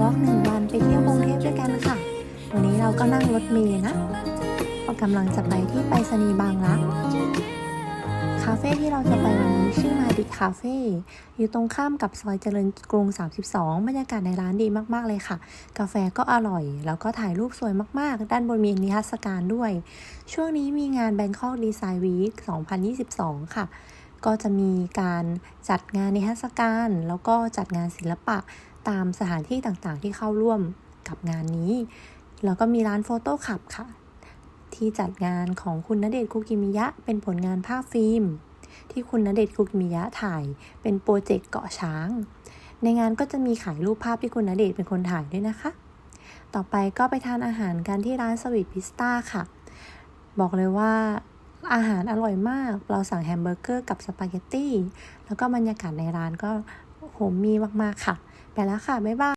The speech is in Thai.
วอล์กหนึ่งวันไปเที่ยวกรุงเทพด้วยกันค่ะ วันนี้เราก็นั่งรถเมล์นะก็กำลังจะไปที่ไปรษณีย์บางรัก คาเฟ่ที่เราจะไปวันนี้ชื่อมาดิคาเฟ่อยู่ตรงข้ามกับซอยเจริญกรุง 32 บรรยากาศในร้านดีมากๆเลยค่ะ กาแฟก็อร่อย แล้วก็ถ่ายรูปสวยมากๆ ด้านบนมีนิทรรศการด้วย ช่วงนี้มีงาน Bangkok Design Week 2022 ค่ะ ก็จะมีการจัดงานนิทรรศการ แล้วก็จัดงานศิลปะตามสถานที่ต่างๆ ที่เข้าร่วมกับงานนี้ แล้วก็มีร้านโฟโต้คับค่ะ ที่จัดงานของคุณณเดชน์คุกิมิยะ เป็นผลงานภาพฟิล์ม ที่คุณณเดชน์คุกิมิยะถ่ายเป็นโปรเจกต์เกาะช้าง ในงานก็จะมีขายรูปภาพที่คุณณเดชน์เป็นคนถ่ายด้วยนะคะ ต่อไปก็ไปทานอาหารกันที่ร้านสวีทพิสต้าค่ะ บอกเลยว่า อาหารอร่อยมาก เราสั่งแฮมเบอร์เกอร์กับสปาเกตตี้ แล้วก็บรรยากาศในร้านก็โหมมีมาก ๆ ค่ะ ไปแล้วค่ะ บ๊ายบาย